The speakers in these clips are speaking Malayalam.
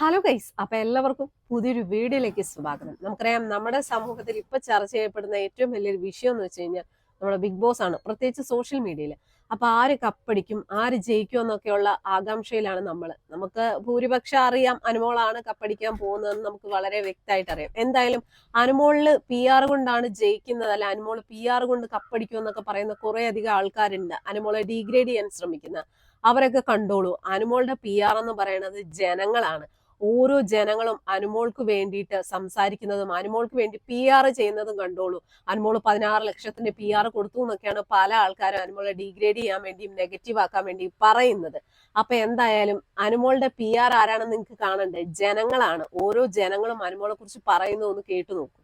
ഹലോ ഗൈസ് അപ്പൊ എല്ലാവർക്കും പുതിയൊരു വീഡിയോയിലേക്ക് സ്വാഗതം. നമുക്കറിയാം നമ്മുടെ സമൂഹത്തിൽ ഇപ്പൊ ചർച്ച ചെയ്യപ്പെടുന്ന ഏറ്റവും വലിയൊരു വിഷയം എന്ന് വെച്ച് കഴിഞ്ഞാൽ നമ്മുടെ ബിഗ് ബോസ് ആണ് പ്രത്യേകിച്ച് സോഷ്യൽ മീഡിയയിൽ അപ്പൊ ആര് കപ്പടിക്കും ആര് ജയിക്കും എന്നൊക്കെയുള്ള ആകാംക്ഷയിലാണ് നമ്മൾ നമുക്ക് ഭൂരിപക്ഷം അറിയാം അനുമോളാണ് കപ്പടിക്കാൻ പോകുന്നതെന്ന് നമുക്ക് വളരെ വ്യക്തമായിട്ട് അറിയാം. എന്തായാലും അനുമോളിൽ പി ആർ കൊണ്ടാണ് ജയിക്കുന്നത് അല്ല അനുമോൾ പി ആർ കൊണ്ട് കപ്പടിക്കും എന്നൊക്കെ പറയുന്ന കുറെ അധികം ആൾക്കാരുണ്ട് അനുമോളെ ഡീഗ്രേഡ് ചെയ്യാൻ ശ്രമിക്കുന്ന. അവരൊക്കെ കണ്ടോളൂ അനുമോളുടെ പി ആർ എന്ന് പറയുന്നത് ജനങ്ങളാണ്. ഓരോ ജനങ്ങളും അനുമോൾക്ക് വേണ്ടിയിട്ട് സംസാരിക്കുന്നതും അനുമോൾക്ക് വേണ്ടി പി ആർ ചെയ്യുന്നതും കണ്ടോളൂ. അനുമോൾ പതിനാറ് ലക്ഷത്തിന്റെ പി ആർ കൊടുത്തു എന്നൊക്കെയാണ് പല ആൾക്കാരും അനുമോളെ ഡീഗ്രേഡ് ചെയ്യാൻ വേണ്ടിയും നെഗറ്റീവ് ആക്കാൻ വേണ്ടിയും പറയുന്നത്. അപ്പൊ എന്തായാലും അനുമോളുടെ പി ആർ ആരാണെന്ന് നിങ്ങൾക്ക് കാണണ്ടേ? ജനങ്ങളാണ്. ഓരോ ജനങ്ങളും അനുമോളെ കുറിച്ച് പറയുന്നു ഒന്ന് കേട്ടു നോക്കൂ.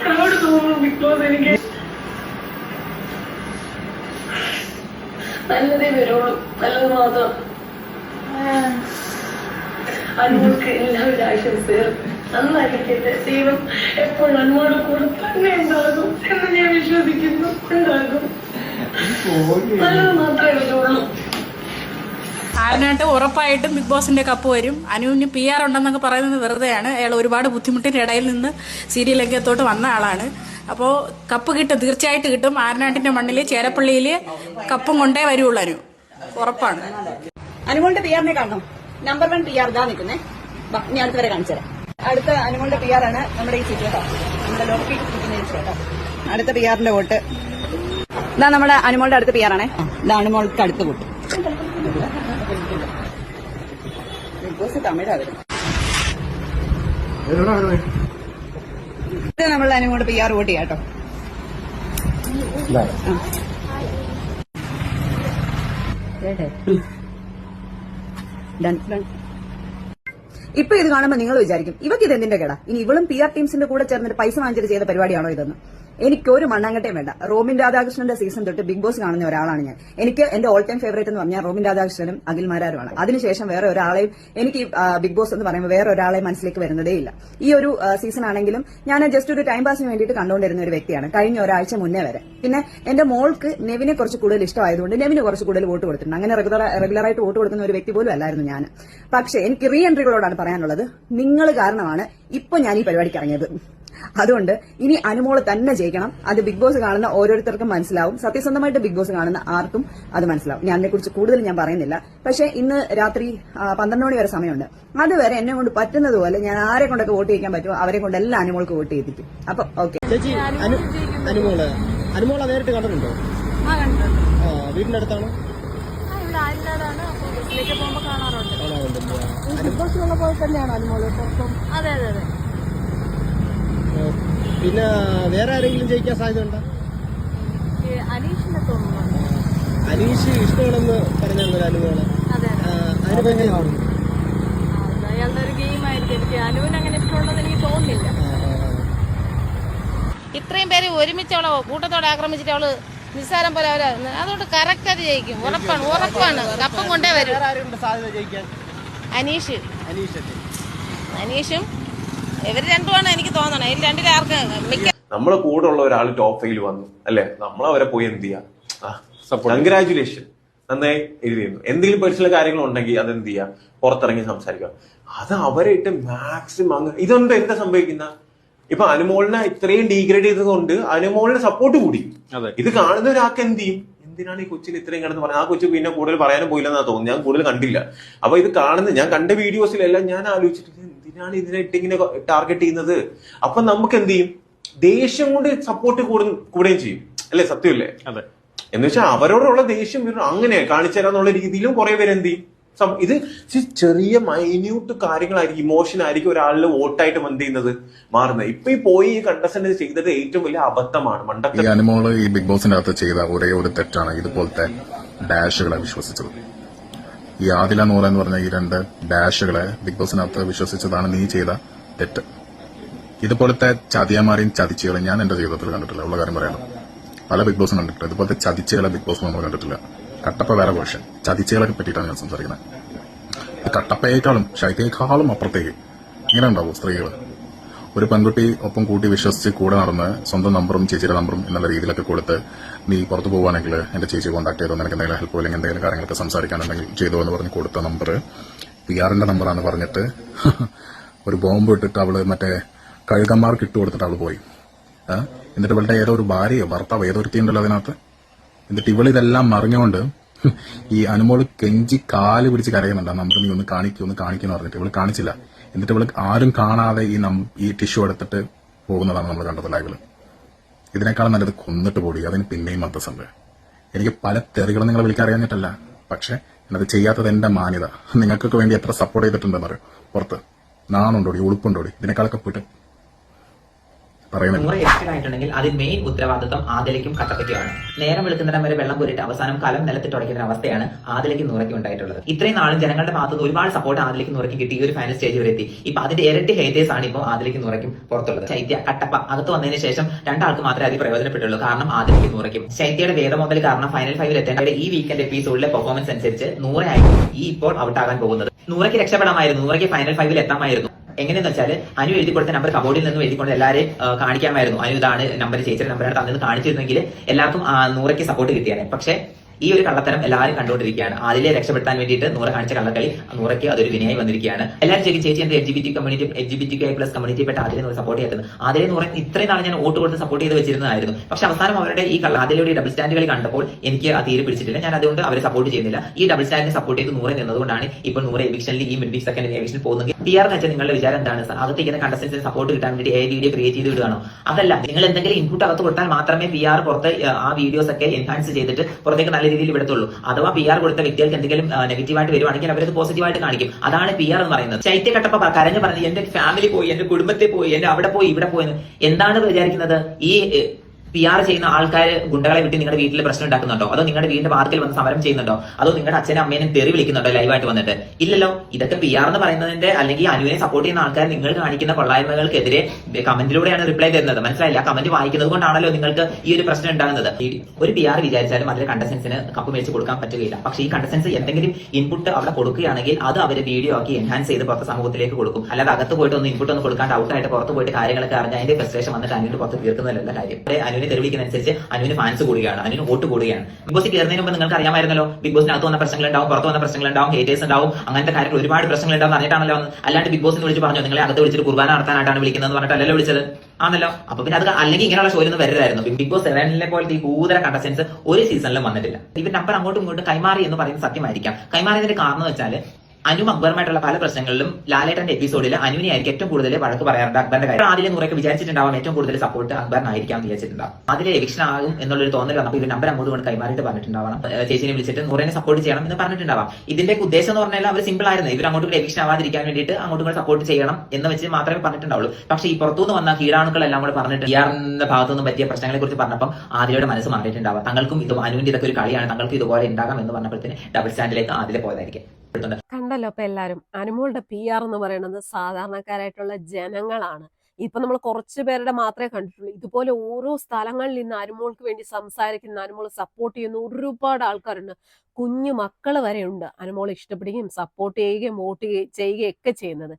പ്രൗഡ് തോന്നുന്നു ബിഗ് ബോസ് എനിക്ക്. നല്ലതേ വരുള്ളൂ. നല്ലത് മാത്രം. അനുമോൾക്ക് എല്ലാവരും ആശംസകളും നന്നായിരിക്കട്ടെ. ദൈവം എപ്പോഴും അനുമോടെ കൂടെ തന്നെ ഉണ്ടാകും എന്ന് ഞാൻ വിശ്വസിക്കുന്നു. ഉണ്ടാകും. നല്ലത് മാത്രമേ വരുള്ളൂ. ആരനായിട്ട് ഉറപ്പായിട്ടും ബിഗ് ബോസിന്റെ കപ്പ് വരും. അനുവിന് പി ആർ ഉണ്ടെന്നൊക്കെ പറയുന്നത് വെറുതെയാണ്. അയാൾ ഒരുപാട് ബുദ്ധിമുട്ടിന്റെ ഇടയിൽ നിന്ന് സീരിയൽ രംഗത്തോട്ട് വന്ന ആളാണ്. അപ്പോൾ കപ്പ് കിട്ടും തീർച്ചയായിട്ടും കിട്ടും. ആരനാട്ടിന്റെ മണ്ണിൽ ചേരപ്പള്ളിയിൽ കപ്പും കൊണ്ടേ വരുള്ളൂ അനു. ഉറപ്പാണ്. അനുമോളുടെ പി ആറിനെ കാണണം. നമ്പർ വൺ പി ആർ ഇതാ നിൽക്കുന്നേ. ഞാൻ അടുത്ത് വരെ കാണിച്ചു തരാം. അടുത്ത അനുമോളുടെ പി ആണ് നമ്മുടെ ഈ സീറ്റ് കേട്ടോ. നമ്മുടെ ലോക്കി അടുത്ത പി ആറിന്റെ വോട്ട്. ഇതാ നമ്മുടെ അനുമോളുടെ അടുത്ത പി ആറാണേ ഇതാ അനുമോൾക്ക് അടുത്ത വോട്ട്. ബിഗ് ബോസ് തമിഴാ വരും ഇത് നമ്മളുടെ കൂടെ പി ആർ വോട്ട് ഇപ്പൊ ഇത് കാണുമ്പോൾ നിങ്ങൾ വിചാരിക്കും ഇവക്ക് ഇത് എന്തിന്റെ കേടാ? ഇനി ഇവളും പി ആർ ടീംസിന്റെ കൂടെ ചേർന്നിട്ട് പൈസ വാങ്ങിച്ചിട്ട് ചെയ്ത പരിപാടിയാണോ ഇതെന്ന്? എനിക്ക് ഒരു മണ്ണാങ്കട്ടയും വേണ്ട. റോമിൻ രാധാകൃഷ്ണന്റെ സീസൺ തൊട്ട് ബിഗ് ബോസ് കാണുന്ന ഒരാളാണ് ഞാൻ. എനിക്ക് എന്റെ ഓൾ ടൈം ഫേവറേറ്റ് എന്ന് പറഞ്ഞാൽ റോമിൻ രാധാകൃഷ്ണനും അഖിൽമാരാരുമാണ് അതിനുശേഷം വേറെ ഒരാളെയും എനിക്ക് ബിഗ് ബോസ് എന്ന് പറയുമ്പോൾ വേറെ ഒരാളെ മനസ്സിലേക്ക് വരുന്നതേ ഇല്ല. ഈ ഒരു സീസൺ ആണെങ്കിലും ഞാൻ ജസ്റ്റ് ഒരു ടൈം പാസിന് വേണ്ടിയിട്ട് കണ്ടുകൊണ്ടിരുന്ന ഒരു വ്യക്തിയാണ് കഴിഞ്ഞ ഒരാഴ്ച മുന്നേ വരെ. പിന്നെ എന്റെ മോൾക്ക് നെവിനെ കുറച്ച് കൂടുതൽ ഇഷ്ടമായതുകൊണ്ട് നെവിന് കുറച്ച് കൂടുതൽ വോട്ട് കൊടുത്തിട്ടുണ്ട്. അങ്ങനെ റെഗുലർ റെഗുലറായിട്ട് വോട്ട് കൊടുക്കുന്ന ഒരു വ്യക്തി പോലും അല്ലായിരുന്നു ഞാൻ. പക്ഷേ എനിക്ക് റീ എൻട്രികളോടാണ് പറയാനുള്ളത്. നിങ്ങൾ കാരണമാണ് ഇപ്പൊ ഞാൻ ഈ പരിപാടിക്ക് ഇറങ്ങിയത്. അതുകൊണ്ട് ഇനി അനുമോൾ തന്നെ ജയിക്കണം. അത് ബിഗ് ബോസ് കാണുന്ന ഓരോരുത്തർക്കും മനസ്സിലാവും. സത്യസന്ധമായിട്ട് ബിഗ് ബോസ് കാണുന്ന ആർക്കും അത് മനസ്സിലാവും. ഞാൻ അതിനെക്കുറിച്ച് കൂടുതൽ ഞാൻ പറയുന്നില്ല. പക്ഷേ ഇന്ന് രാത്രി പന്ത്രണ്ട് മണി വരെ സമയമുണ്ട്. അതുവരെ എന്നെ കൊണ്ട് പറ്റുന്നതുപോലെ ഞാൻ ആരെ കൊണ്ടൊക്കെ വോട്ട് ചെയ്യിക്കാൻ പറ്റുമോ അവരെ കൊണ്ട് എല്ലാ അനുമോൾക്ക് വോട്ട് ചെയ്തിരിക്കും അപ്പൊ ഓക്കെ. ചേച്ചി അനു അനുമോൾ അനുമോള നേരിട്ട് കണ്ടിട്ടുണ്ടോ? ആ വീടിന്റെ അടുത്താണോ? അതെ അതെ അതെ. ആ, പിന്നെ വേറെ ആരെങ്കിലും ജയിക്കാൻ സാധ്യത ഉണ്ടോ അനീഷ് ഇഷ്ടമാണെന്ന് പറഞ്ഞു അനുഭവം. അയാളുടെ ഒരു ഗെയിം ആയിരിക്കും. എനിക്ക് അനുവിന് അങ്ങനെ ഇഷ്ടമുണ്ടെന്ന് എനിക്ക് തോന്നുന്നില്ല. ഇത്രയും പേര് ഒരുമിച്ച് അവളെ കൂട്ടത്തോടെ ആക്രമിച്ചിട്ട് അവൾ നിസ്സാരം പോലെ അവരെ അതുകൊണ്ട് കറക്റ്റ് അത് ജയിക്കും. ഉറപ്പാണ് ഉറപ്പാണ്. കപ്പം കൊണ്ടേ വരും. വേറെ ആരുണ്ട് സാധ്യത ജയിക്കാൻ? അനീഷ്. അനീഷ് അല്ലേ രണ്ടുമാണ് എനിക്ക് തോന്നണേ. ഇതിൽ രണ്ടിലും ആർക്ക് മിക്ക നമ്മളെ കൂടെ ഉള്ള ഒരാൾ ടോപ്പ് ഫൈൽ വന്നു അല്ലെ? നമ്മൾ അവരെ പോയി എന്ത് ചെയ്യാ? കൺഗ്രാചുലേഷൻ നന്നായി എഴുതിയിരുന്നു. എന്തെങ്കിലും പേഴ്സണൽ കാര്യങ്ങൾ ഉണ്ടെങ്കിൽ അത് എന്ത് ചെയ്യാം? പുറത്തിറങ്ങി സംസാരിക്കുക അത് അവരെ ഇട്ട് മാക്സിമം അങ്ങ് ഇതെന്താ എന്താ സംഭവിക്കുന്ന? ഇപ്പൊ അനുമോളിനെ ഇത്രയും ഡീഗ്രേഡ് ചെയ്തത് കൊണ്ട് അനുമോളിന് സപ്പോർട്ട് കൂടി. ഇത് കാണുന്ന ഒരാൾക്ക് എന്ത് ചെയ്യും? എന്തിനാണ് ഈ കൊച്ചിന് ഇത്രയും കിടന്ന് പറഞ്ഞത് ആ കൊച്ചു പിന്നെ കൂടുതൽ പറയാനും പോയില്ലെന്നാ തോന്നുന്നു ഞാൻ കൂടുതൽ കണ്ടില്ല. അപ്പൊ ഇത് കാണുന്ന ഞാൻ കണ്ട വീഡിയോസിലെല്ലാം ഞാൻ ആലോചിച്ചിട്ട് എന്തിനാണ് ഇതിനെ ഇട്ടിങ്ങനെ ടാർഗറ്റ് ചെയ്യുന്നത്? അപ്പൊ നമുക്ക് എന്ത് ചെയ്യും? ദേഷ്യം കൊണ്ട് സപ്പോർട്ട് കൂടും കൂടുകയും ചെയ്യും. അല്ലേ സത്യമല്ലേ അതെ. എന്ന് വെച്ചാൽ അവരോടുള്ള ദേഷ്യം അങ്ങനെ കാണിച്ചു തരാന്നുള്ള രീതിയിലും കുറെ പേര് എന്ത് ചെയ്യും? ഇത് ചെറിയ മൈന്യൂട്ട് കാര്യങ്ങളായിരിക്കും ഇമോഷൻ ആയിരിക്കും ഒരാളിൽ വോട്ടായിട്ട് എന്ത് ചെയ്യുന്നത് മാറുന്നത്. ഇപ്പൊ ഈ പോയി ഈ കണ്ടസ്റ്റന്റ് ചെയ്തത് ഏറ്റവും വലിയ അബദ്ധമാണ്. ഈ മണ്ടത്തെ അനുമോൾ ഈ ബിഗ് ബോസിന്റെ അകത്ത് ചെയ്ത ഒരേ ഒരു തെറ്റാണ് ഇതുപോലത്തെ ഡാഷുകളെ വിശ്വസിച്ചത്. ഈ ആദില എന്ന് പറഞ്ഞ ഈ രണ്ട് ഡാഷുകളെ ബിഗ് ബോസിനകത്ത് വിശ്വസിച്ചതാണ് നീ ചെയ്ത തെറ്റ്. ഇതുപോലത്തെ ചതിയമാരെയും ചതിച്ചുകളെയും ഞാൻ എന്റെ ജീവിതത്തിൽ കണ്ടിട്ടില്ല. ഉള്ള കാര്യം പറയാലോ പല ബിഗ് ബോസും കണ്ടിട്ടില്ല. ഇതുപോലത്തെ ചതിച്ചുകളെ ബിഗ് ബോസ് നമ്മൾ കണ്ടിട്ടില്ല. കട്ടപ്പ വേറെ വേർഷൻ ചതിച്ചുകളെ പറ്റിയിട്ടാണ് ഞാൻ സംസാരിക്കുന്നത്. കട്ടപ്പയേക്കാളും ശൈത്യയേക്കാളും അപ്പുറത്തേക്ക് ഇങ്ങനെ ഉണ്ടാവും സ്ത്രീകൾ ഒരു പെൺകുട്ടി ഒപ്പം കൂട്ടി വിശ്വസിച്ച് കൂടെ നടന്ന് സ്വന്തം നമ്പറും ചേച്ചിയുടെ നമ്പറും എന്നുള്ള രീതിയിലൊക്കെ കൊടുത്ത് നീ പുറത്തു പോകുവാണെങ്കിൽ എന്റെ ചേച്ചി കോൺടാക്ട് ചെയ്തോ നിനക്ക് എന്തെങ്കിലും ഹെൽപ്പ് അല്ലെങ്കിൽ എന്തെങ്കിലും കാര്യങ്ങളൊക്കെ സംസാരിക്കാനുണ്ടെങ്കിൽ ചെയ്തോ എന്ന് പറഞ്ഞ് കൊടുത്ത നമ്പർ പി ആറിന്റെ നമ്പറാണ് പറഞ്ഞിട്ട് ഒരു ബോംബ് ഇട്ടിട്ട് അവൾ മറ്റേ കഴുകന്മാർക്ക് ഇട്ട് കൊടുത്തിട്ട് അവൾ പോയി. എന്നിട്ട് ഇവളുടെ ഏതോ ഒരു ഭാര്യയോ ഭർത്താവ് ഏതോ ഒരുത്തിയുണ്ടല്ലോ അതിനകത്ത്? എന്നിട്ട് ഇവളിതെല്ലാം മറിഞ്ഞുകൊണ്ട് ഈ അനുമോൾ കെഞ്ചി കാൽ പിടിച്ച് കരയുന്നുണ്ട്. നമുക്ക് നീ ഒന്ന് കാണിക്കൂ ഒന്ന് കാണിക്കുന്നു പറഞ്ഞിട്ട് ഇവൾ കാണിച്ചില്ല. എന്നിട്ട് ഇവൾ ആരും കാണാതെ ഈ നം ഈ ടിഷ്യൂ എടുത്തിട്ട് പോകുന്നതാണ് നമ്മൾ കണ്ടത് ലൈവിൽ ഇതിനേക്കാളും നല്ലത് കൊന്നിട്ട് പോടി അതിന് പിന്നെയും മത്തസുണ്ട് എനിക്ക് പല തെറികളും നിങ്ങളെ വിളിക്കറിയാഞ്ഞിട്ടല്ല പക്ഷെ അത് ചെയ്യാത്തത് എന്റെ മാന്യത. നിങ്ങൾക്കൊക്കെ വേണ്ടി എത്ര സപ്പോർട്ട് ചെയ്തിട്ടുണ്ടെന്ന് അറിയോ? പുറത്ത്. നാണുണ്ടോടി ഉളുപ്പുണ്ടോടി? ഇതിനേക്കാളൊക്കെ പോയിട്ട് നൂറ് അതിൽ മെയിൻ ഉത്തരവാദിത്വം ആദിലയ്ക്കും കട്ടപ്പയ്ക്കുമാണ്. നേരം വെളുക്കുന്നിടം വരെ വെള്ളം കൂരിട്ട് അവസാനം കലം നിലത്തിട്ട് ഉടക്കുന്ന അവസ്ഥയാണ് ആദിലേക്കും നൂറയ്ക്കും ഉണ്ടായിട്ടുള്ളത്. ഇത്രയും നാളും ജനങ്ങളുടെ ഭാഗത്ത് ഒരുപാട് സപ്പോർട്ട് ആദിലേക്കും നൂറയ്ക്കും കിട്ടി. ഈ ഒരു ഫൈനൽ സ്റ്റേജ് വരെ എത്തി. ഇപ്പൊ അതിന്റെ ഇരട്ടി ഹേറ്റേഴ്സ് ആണ് ഇപ്പോൾ ആദിലേക്കും നൂറയ്ക്കും പുറത്തുള്ളത്. ശൈത്യ കട്ടപ്പ അകത്ത് വന്നതിന് ശേഷം രണ്ടാൾക്ക് മാത്രമേ അത് പ്രയോജനപ്പെട്ടുള്ളൂ. കാരണം ആദിലേക്കും നൂറയ്ക്കും. ശൈത്യയുടെ വേദമുതൽ കാരണം ഫൈനൽ ഫൈവിൽ എത്തേണ്ട ഈ വീക്കെൻഡ് എപ്പിസോഡിലെ പെർഫോമൻസ് അനുസരിച്ച് നൂറയായിരിക്കും ഈ ഇപ്പോൾ ഔട്ടാകാൻ പോകുന്നത്. നൂറയ്ക്ക് രക്ഷപ്പെടാമായിരുന്നു. നൂറയ്ക്ക് ഫൈനൽ ഫൈവിൽ എത്താമായിരുന്നു. എങ്ങനെയെന്ന് വെച്ചാൽ അനു എഴുതി കൊടുത്ത നമ്പർ കബോർഡിൽ നിന്നും എഴുതിക്കൊണ്ട് എല്ലാവരെയും ആ, കാണിക്കാമായിരുന്നു. അനു ഇതാണ് നമ്പർ ചേച്ചിയുടെ നമ്പറാണ് തന്നത് കാണിച്ചിരുന്നെങ്കിൽ എല്ലാവർക്കും നൂറയ്ക്ക് സപ്പോർട്ട് കിട്ടിയാണ് പക്ഷേ ഈ ഒരു കള്ളത്തരം എല്ലാവരും കണ്ടുകൊണ്ടിരിക്കുകയാണ്. അതിലെ രക്ഷപ്പെടുത്താൻ വേണ്ടിയിട്ട് നൂറ കാണിച്ച കള്ളക്കളി നൂറയ്ക്ക് അതൊരു വിനയായി വന്നിരിക്കുകയാണ്. എല്ലാവരും ചോദിക്കും ചേച്ചി എന്റെ L B T community L B T plus കമ്മ്യൂണിറ്റിപ്പെട്ട അതിലെ നൂറ് സപ്പോർട്ട് ചെയ്തത് അതിലെ നൂറ് ഇത്രയും നാളെ ഞാൻ വോട്ട് കൊടുത്ത് സപ്പോർട്ട് ചെയ്ത് വെച്ചിരുന്നതായിരുന്നു. പക്ഷെ അവസാനം അവരുടെ ഈ കള്ള അതിലൂടെ ഡബിൾ സ്റ്റാൻഡുകൾ കണ്ടപ്പോൾ എനിക്ക് ആ തീരെ പിടിച്ചിട്ടില്ല. ഞാൻ അതുകൊണ്ട് അവരെ സപ്പോർട്ട് ചെയ്യുന്നില്ല. ഈ ഡബിൾ സ്റ്റാൻഡിനെ സപ്പോർട്ട് ചെയ്ത് നൂറെ നിന്നതുകൊണ്ടാണ് ഇപ്പോൾ നൂറ് എവിക്ഷനിൽ ഈ മിഡ് സെക്കൻഡ് എവിക്ഷനിൽ പോകുന്നെങ്കിൽ പി ആർ എന്ന് വെച്ചാൽ നിങ്ങളുടെ വിചാരം എന്താണ്? അകത്തേക്കുന്ന കണ്ടസ്റ്റൻസിന് സപ്പോർട്ട് കിട്ടാൻ വേണ്ടി ഏ വീഡിയോ ക്രിയേറ്റ് ചെയ്ത് വിടുകയാണോ? അതല്ല നിങ്ങൾ എന്തെങ്കിലും ഇൻപുട്ട് അകത്ത് കൊടുത്താൽ മാത്രമേ പി ആർ പുറത്ത് ആ വീഡിയോസ് ഒക്കെ എൻഹാൻസ് ചെയ്തിട്ട് പുറത്തേക്ക് നല്ല രീതിയിൽ വിടത്തുള്ളൂ അഥവാ പി ആർ കൊടുത്ത വ്യക്തികൾക്ക് എന്തെങ്കിലും നെഗറ്റീവായിട്ട് വരുവാണെങ്കിൽ അവരത് പോസിറ്റീവായിട്ട് കാണിക്കും. അതാണ് പി ആർ എന്ന് പറയുന്നത്. ചൈത്യ കട്ടപ്പ കരഞ്ഞു പറഞ്ഞ് എന്റെ ഫാമിലി പോയി എന്റെ കുടുംബത്തെ പോയി എന്റെ അവിടെ പോയി ഇവിടെ പോയി എന്താണ് വിചാരിക്കുന്നത്? ഈ പി ആർ ചെയ്യുന്ന ആൾക്കാർ ഗുണ്ടകളെ വിട്ട് നിങ്ങളുടെ വീട്ടിൽ പ്രശ്നം ഉണ്ടാക്കുന്നുണ്ടോ അതോ നിങ്ങളുടെ വീടിന്റെ പാർക്കിൽ വന്ന് സമരം ചെയ്യുന്നുണ്ടോ? അതോ നിങ്ങളുടെ അച്ഛനും അമ്മേനും തെറി വിളിക്കുന്നുണ്ടോ ലൈവായിട്ട് വന്നിട്ട്? ഇല്ലല്ലോ. ഇതൊക്കെ പി ആർ എന്ന് പറയുന്നതിന്റെ അല്ലെങ്കിൽ അനുവിനെ സപ്പോർട്ട് ചെയ്യുന്ന ആൾക്കാർ നിങ്ങൾ കാണിക്കുന്ന കൊള്ളായ്മകൾക്കെതിരെ കമന്റിലൂടെയാണ് റിപ്ലൈ തരുന്നത്. മനസ്സിലായില്ല? കമന്റ് വായിക്കുന്നത് കൊണ്ടാണല്ലോ നിങ്ങൾക്ക് ഈ ഒരു പ്രശ്നം ഉണ്ടാകുന്നത്. ഒരു പി ആർ വിചാരിച്ചാലും അതിലെ കണ്ടസെൻസിന് കപ്പ് മേടിച്ച് കൊടുക്കാൻ പറ്റുകയില്ല. പക്ഷെ ഈ കണ്ടസെൻസ് എന്തെങ്കിലും ഇൻപുട്ട് അവിടെ കൊടുക്കുകയാണെങ്കിൽ അത് അവർ വീഡിയോ ആക്കി എൻഹാൻസ് ചെയ്ത് പുറത്ത് സമൂഹത്തിലേക്ക് കൊടുക്കും. അല്ലാതെ അകത്ത് പോയിട്ട് ഒന്ന് ഇൻപുട്ട് ഒന്ന് കൊടുക്കാണ്ട് ഔട്ടായിട്ട് പുറത്ത് പോയിട്ട് കാര്യങ്ങളൊക്കെ അറിഞ്ഞ് അതിന്റെ ഫ്രസ്ട്രേഷൻ വന്നിട്ട് അനുവിന്റെ പുറത്ത് തീർക്കുന്നതല്ല കാര്യം. ഇവിടെ അനുവിനെ തെരുവിളിക്കുന്നതനുസരിച്ച് അനുവിന് ഫാൻസ് കൂടുകയാണ്. അനുവിന് വോട്ട് കൂടുകയാണ്. ബിഗ് ബോസ് കയറുന്നതിന് മുമ്പ് നിങ്ങൾക്ക് അറിയാമായിരുന്നല്ലോ ബിഗ് ബോസിനകത്ത് വന്ന പ്രശ്നങ്ങൾ ഉണ്ടാവും പുറത്ത് വന്ന പ്രശ്നങ്ങൾ ഉണ്ടാവും ഹേറ്റേഴ്സ് ഉണ്ടാവും അങ്ങനത്തെ കാര്യങ്ങൾ ഒരുപാട് പ്രശ്നങ്ങൾ ഉണ്ടാവും അറിഞ്ഞിട്ടാണല്ലോ. അല്ലാണ്ട് ബിഗ് ബോസിനെ വിളിച്ച് പറഞ്ഞു നിങ്ങളെ അകത്ത് വിളിച്ചിട്ട് കുർബാന നടത്താനായിട്ടാണ് വിളിക്കുന്നത് പറഞ്ഞിട്ട് അല്ലല്ലോ വിളിച്ചത്? ആണല്ലോ. അപ്പൊ പിന്നെ അത് അല്ലെങ്കിൽ ഇങ്ങനെയുള്ള ഷോയിൽ നിന്ന് വരരുതായിരുന്നു. ബിഗ് ബോസ് സെവനിലെ പോലത്തെ ഈ കൂതര കണ്ടസ്റ്റൻസ് ഒരു സീസണിലും വന്നിട്ടില്ല. ഇവർ നമ്പർ അങ്ങോട്ടും ഇങ്ങോട്ടും കൈമാറി എന്ന് പറയുന്നത് സത്യമായിരിക്കാം. കൈമാറിയതിന്റെ കാരണം വെച്ചാൽ അനു അക്ബറുമായിട്ടുള്ള പല പ്രശ്നങ്ങളിലും ലാലേട്ടന്റെ എപ്പിസോഡിൽ അനുവിനെ ആയിരിക്കും ഏറ്റവും കൂടുതൽ വഴക്ക് പറയാറുണ്ട് അക്ബറിന്റെ കാര്യം. ആദ്യം നൂറൊക്കെ വിചാരിച്ചിട്ടുണ്ടാവാം ഏറ്റവും കൂടുതൽ സപ്പോർട്ട് അക്ബറിനായിരിക്കാം വിചാരിച്ചിട്ടുണ്ടാവും. അതിലെ എവിക്ഷൻ ആകും എന്നുള്ളൊരു തോന്നൽ വന്നപ്പോൾ ഇവർ നമ്പർ അങ്ങോട്ട് കൊണ്ട് കൈമാറിയിട്ട് പറഞ്ഞിട്ടുണ്ടാവണം. ചേച്ചിനെ വിളിച്ചിട്ട് നൂറിനെ സപ്പോർട്ട് ചെയ്യണം എന്ന് പറഞ്ഞിട്ടുണ്ടാവാം. ഇതിന്റെ ഉദ്ദേശം എന്ന് പറഞ്ഞാൽ അവർ സിമ്പിൾ ആയിരുന്നു. ഇവർ അങ്ങോട്ട് എവിക്ഷൻ ആവാതിരിക്കാൻ വേണ്ടിയിട്ട് അങ്ങോട്ട് സപ്പോർട്ട് ചെയ്യണം എന്ന് വെച്ച് മാത്രമേ പറഞ്ഞിട്ടുണ്ടാവുള്ളൂ. പക്ഷേ ഈ പുറത്തുനിന്ന് വന്ന കീടാണുക്കളെല്ലാം കൂടെ പറഞ്ഞിട്ട് ഇയാറിന്റെ ഭാഗത്തുനിന്ന് പറ്റിയ പ്രശ്നങ്ങളെ കുറിച്ച് പറഞ്ഞപ്പോൾ ആദിലയുടെ മനസ്സ് മാറിയിട്ടുണ്ടാവാം. തങ്ങൾക്കും ഇത് അനുവിന്റെ ഇതൊക്കെ ഒരു കളിയാണ്. തങ്ങൾക്ക് ഇതുപോലെ ഉണ്ടാകാം എന്ന് പറഞ്ഞപ്പോഴത്തേന് ഡബിൾ സ്റ്റാൻഡിലേക്ക് ആദ്യം പോയതായിരിക്കും. കണ്ടല്ലോ അപ്പൊ എല്ലാരും. അനുമോളുടെ പി ആർ എന്ന് പറയുന്നത് സാധാരണക്കാരായിട്ടുള്ള ജനങ്ങളാണ്. ഇപ്പൊ നമ്മൾ കുറച്ചു പേരുടെ മാത്രമേ കണ്ടിട്ടുള്ളൂ. ഇതുപോലെ ഓരോ സ്ഥലങ്ങളിൽ നിന്ന് അനുമോൾക്ക് വേണ്ടി സംസാരിക്കുന്ന അനുമോൾ സപ്പോർട്ട് ചെയ്യുന്ന ഒരുപാട് ആൾക്കാരുണ്ട്. കുഞ്ഞു മക്കൾ വരെ ഉണ്ട് അനുമോൾ ഇഷ്ടപ്പെടുകയും സപ്പോർട്ട് ചെയ്യുകയും വോട്ട് ചെയ്യുകയും ഒക്കെ ചെയ്യുന്നത്.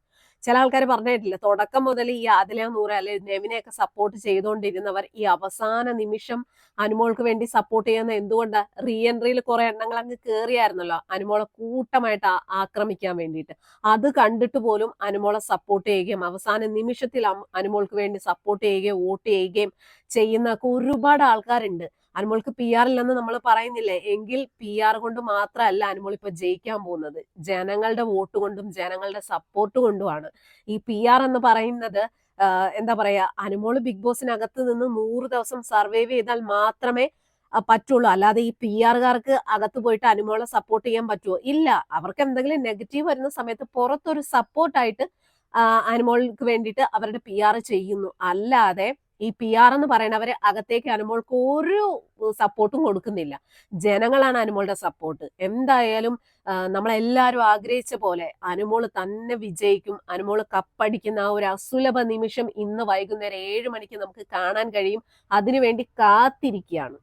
ചില ആൾക്കാർ പറഞ്ഞിട്ടില്ല. തുടക്കം മുതൽ ഈ ആദില നൂറ് അല്ലെങ്കിൽ നെവിനെയൊക്കെ സപ്പോർട്ട് ചെയ്തുകൊണ്ടിരുന്നവർ ഈ അവസാന നിമിഷം അനുമോൾക്ക് വേണ്ടി സപ്പോർട്ട് ചെയ്യുന്ന എന്തുകൊണ്ടാ റീ എൻട്രിയിൽ കുറെ എണ്ണങ്ങൾ അങ്ങ് കയറിയായിരുന്നല്ലോ അനുമോളെ കൂട്ടമായിട്ട് ആക്രമിക്കാൻ വേണ്ടിയിട്ട്. അത് കണ്ടിട്ട് പോലും അനുമോളെ സപ്പോർട്ട് ചെയ്യുകയും അവസാന നിമിഷത്തിൽ അനുമോൾക്ക് വേണ്ടി സപ്പോർട്ട് ചെയ്യുകയും വോട്ട് ചെയ്യുകയും ചെയ്യുന്ന ഒരുപാട് ആൾക്കാരുണ്ട്. അനുമോൾക്ക് പി ആർ ഇല്ലെന്ന് നമ്മൾ പറയുന്നില്ലേ? എങ്കിൽ പി ആർ കൊണ്ട് മാത്രമല്ല അനുമോൾ ഇപ്പൊ ജയിക്കാൻ പോകുന്നത്. ജനങ്ങളുടെ വോട്ട് കൊണ്ടും ജനങ്ങളുടെ സപ്പോർട്ട് കൊണ്ടുമാണ്. ഈ പി ആർ എന്ന് പറയുന്നത് എന്താ പറയാ അനുമോൾ ബിഗ് ബോസിനകത്ത് നിന്ന് നൂറ് ദിവസം സർവൈവ് ചെയ്താൽ മാത്രമേ പറ്റുള്ളൂ. അല്ലാതെ ഈ പി ആർകാർക്ക് അകത്ത് പോയിട്ട് അനുമോളെ സപ്പോർട്ട് ചെയ്യാൻ പറ്റുമോ ഇല്ല. അവർക്ക് എന്തെങ്കിലും നെഗറ്റീവ് വരുന്ന സമയത്ത് പുറത്തൊരു സപ്പോർട്ടായിട്ട് അനുമോൾക്ക് വേണ്ടിയിട്ട് അവരുടെ പി ആർ ചെയ്യുന്നു. അല്ലാതെ ഈ പി ആർ എന്ന് പറയുന്നവർ അകത്തേക്ക് അനുമോൾക്ക് ഒരു സപ്പോർട്ടും കൊടുക്കുന്നില്ല. ജനങ്ങളാണ് അനുമോളുടെ സപ്പോർട്ട് എന്തായാലും നമ്മളെല്ലാവരും ആഗ്രഹിച്ച പോലെ അനുമോൾ തന്നെ വിജയിക്കും. അനുമോൾ കപ്പടിക്കുന്ന ആ ഒരു അസുലഭ നിമിഷം ഇന്ന് വൈകുന്നേരം ഏഴ് മണിക്ക് നമുക്ക് കാണാൻ കഴിയും. അതിനുവേണ്ടി കാത്തിരിക്കുകയാണ്.